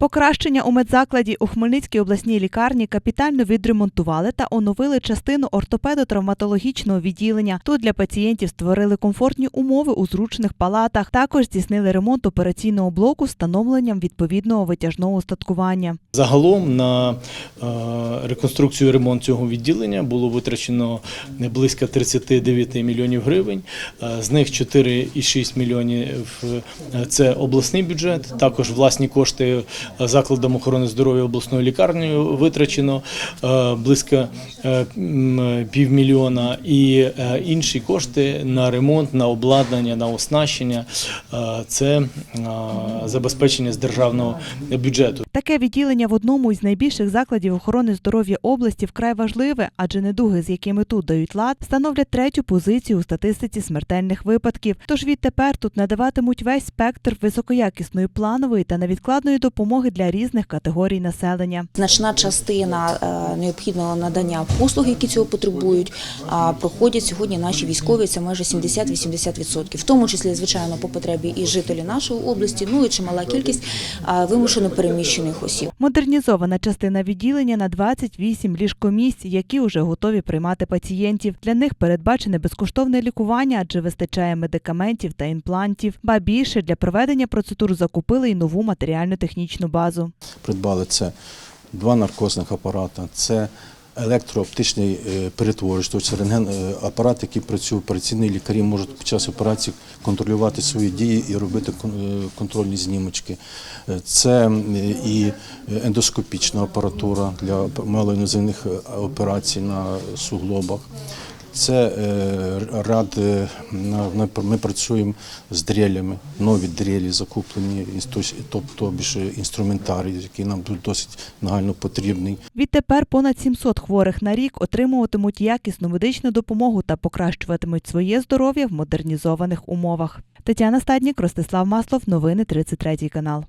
Покращення у медзакладі у Хмельницькій обласній лікарні капітально відремонтували та оновили частину ортопедо-травматологічного відділення. Тут для пацієнтів створили комфортні умови у зручних палатах. Також здійснили ремонт операційного блоку з встановленням відповідного витяжного устаткування. Загалом на е, реконструкцію і ремонт цього відділення було витрачено близько 39 мільйонів гривень. Е, З них 4,6 мільйонів е, – це обласний бюджет. Також власні кошти закладам охорони здоров'я обласною лікарнею витрачено е, близько е, півмільйона. І е, інші кошти на ремонт, на обладнання, на оснащення це забезпечення з державного бюджету. Таке відділення в одному із найбільших закладів охорони здоров'я області вкрай важливе, адже недуги, з якими тут дають лад, становлять третю позицію у статистиці смертельних випадків. Тож відтепер тут надаватимуть весь спектр високоякісної планової та невідкладної допомоги для різних категорій населення. Значна частина е, необхідного надання послуг, які цього потребують, проходять сьогодні наші військові. Це майже 70-80%. В тому числі, звичайно, по потребі і жителі нашої області, ну і чимала кількість вимушено переміщених осіб. Модернізована частина відділення на 28 ліжкомісць, які вже готові приймати пацієнтів. Для них передбачене безкоштовне лікування, адже вистачає медикаментів та імплантів. Ба більше для проведення процедур закупили й нову матеріально-технічну базу. придбали це два наркозних апарати, це електрооптичний е, перетворювач, тобто рентген е, апарат, який працює операційні лікарі, можуть під час операції контролювати свої дії і робити е, контрольні знімочки. Це і ендоскопічна апаратура для малоінвазивних е, операцій на суглобах. Це е, ряд, е, ми працюємо з дрелями, нові дрелі закуплені, тобто більше інструментарій, який нам досить нагально потрібний. Відтепер понад 700 хворих на рік отримуватимуть якісну медичну допомогу та покращуватимуть своє здоров'я в модернізованих умовах. Тетяна Стаднік, Ростислав Маслов, новини 33 канал.